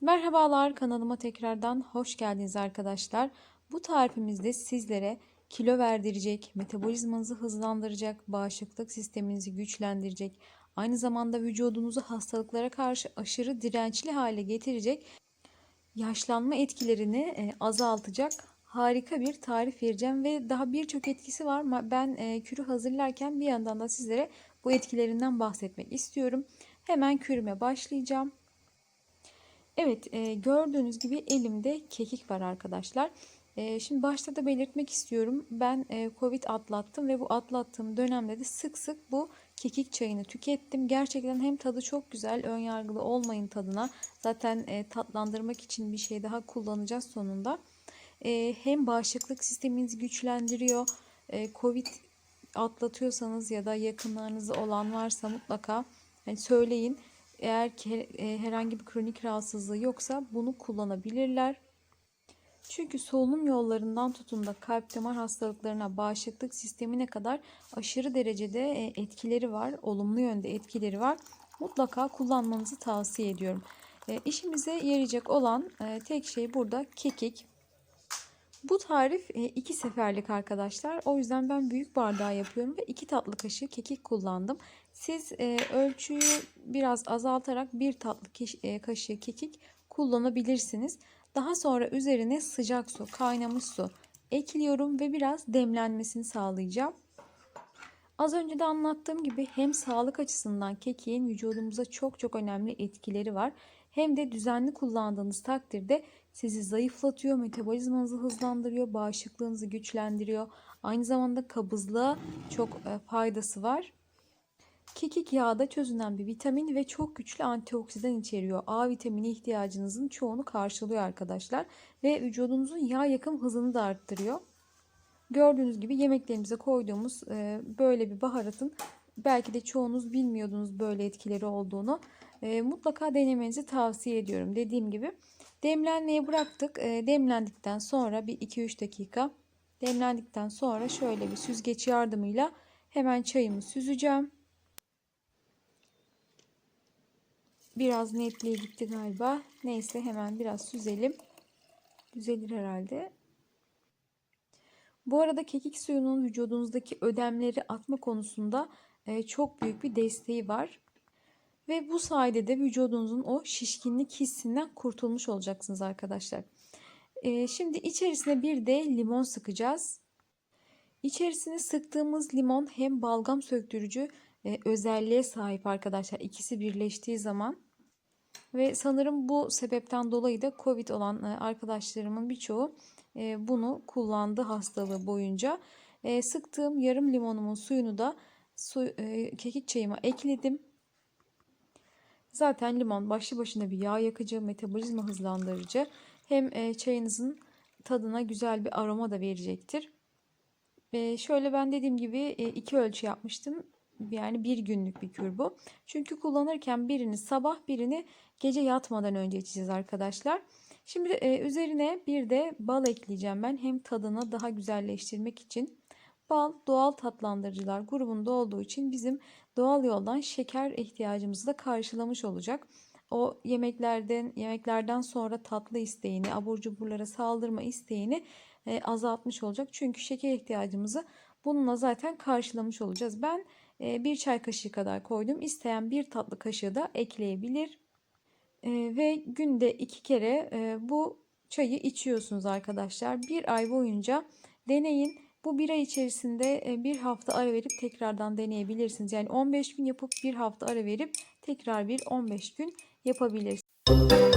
Merhabalar kanalıma tekrardan hoş geldiniz arkadaşlar. Bu tarifimizde sizlere kilo verdirecek, metabolizmanızı hızlandıracak, bağışıklık sisteminizi güçlendirecek, aynı zamanda vücudunuzu hastalıklara karşı aşırı dirençli hale getirecek, yaşlanma etkilerini e, azaltacak harika bir tarif vereceğim ve daha birçok etkisi var. Ben e, kürü hazırlarken bir yandan da sizlere bu etkilerinden bahsetmek istiyorum. Hemen kürüme başlayacağım. Evet e, gördüğünüz gibi elimde kekik var arkadaşlar. E, şimdi başta da belirtmek istiyorum. Ben Covid atlattım ve bu atlattığım dönemde de sık sık bu kekik çayını tükettim. Gerçekten hem tadı çok güzel. Ön yargılı olmayın tadına. Zaten tatlandırmak için bir şey daha kullanacağız sonunda. E, hem bağışıklık sisteminizi güçlendiriyor. E, Covid atlatıyorsanız ya da yakınlarınızda olan varsa mutlaka yani söyleyin eğer e, herhangi bir kronik rahatsızlığı yoksa bunu kullanabilirler. Çünkü solunum yollarından tutun da kalp damar hastalıklarına, bağışıklık sistemine kadar aşırı derecede e, etkileri var. Olumlu yönde etkileri var. Mutlaka kullanmanızı tavsiye ediyorum. E, işimize yarayacak olan tek şey burada kekik. Bu tarif iki seferlik arkadaşlar. O yüzden ben büyük bardağı yapıyorum ve iki tatlı kaşığı kekik kullandım. Siz ölçüyü biraz azaltarak bir tatlı kaşığı kekik kullanabilirsiniz. Daha sonra üzerine sıcak su, kaynamış su ekliyorum ve biraz demlenmesini sağlayacağım. Az önce de anlattığım gibi hem sağlık açısından kekiğin vücudumuza çok çok önemli etkileri var. Hem de düzenli kullandığınız takdirde sizi zayıflatıyor, metabolizmanızı hızlandırıyor, bağışıklığınızı güçlendiriyor. Aynı zamanda kabızlığa çok e, faydası var. Kekik yağda çözünen bir vitamin ve çok güçlü antioksidan içeriyor. A vitamini ihtiyacınızın çoğunu karşılıyor arkadaşlar. Ve vücudunuzun yağ yakım hızını da arttırıyor. Gördüğünüz gibi yemeklerimize koyduğumuz e, böyle bir baharatın belki de çoğunuz bilmiyordunuz böyle etkileri olduğunu. E, mutlaka denemenizi tavsiye ediyorum. Dediğim gibi demlenmeye bıraktık. E, demlendikten sonra bir 2-3 dakika demlendikten sonra şöyle bir süzgeç yardımıyla hemen çayımı süzeceğim. Biraz netliğe gitti galiba. Neyse hemen biraz süzelim. Düzelir herhalde. Bu arada kekik suyunun vücudunuzdaki ödemleri atma konusunda e, çok büyük bir desteği var. Ve bu sayede de vücudunuzun o şişkinlik hissinden kurtulmuş olacaksınız arkadaşlar. E, şimdi içerisine bir de limon sıkacağız. İçerisine sıktığımız limon hem balgam söktürücü e, özelliğe sahip arkadaşlar. İkisi birleştiği zaman ve sanırım bu sebepten dolayı da Covid olan arkadaşlarımın birçoğu bunu kullandı hastalığı boyunca. E, sıktığım yarım limonumun suyunu da su, kekik çayıma ekledim. Zaten limon başlı başına bir yağ yakıcı, metabolizma hızlandırıcı. Hem çayınızın tadına güzel bir aroma da verecektir. Şöyle ben dediğim gibi iki ölçü yapmıştım. Yani bir günlük bir kür bu. Çünkü kullanırken birini sabah birini gece yatmadan önce içeceğiz arkadaşlar. Şimdi e, üzerine bir de bal ekleyeceğim ben. Hem tadını daha güzelleştirmek için. Bal doğal tatlandırıcılar grubunda olduğu için bizim doğal yoldan şeker ihtiyacımızı da karşılamış olacak. O yemeklerden yemeklerden sonra tatlı isteğini, abur cuburlara saldırma isteğini e, azaltmış olacak. Çünkü şeker ihtiyacımızı bununla zaten karşılamış olacağız. Ben e, bir çay kaşığı kadar koydum. İsteyen bir tatlı kaşığı da ekleyebilir. E, ve günde iki kere e, bu çayı içiyorsunuz arkadaşlar. Bir ay boyunca deneyin. Bu bir ay içerisinde bir hafta ara verip tekrardan deneyebilirsiniz. Yani 15 gün yapıp bir hafta ara verip tekrar bir 15 gün yapabilirsiniz.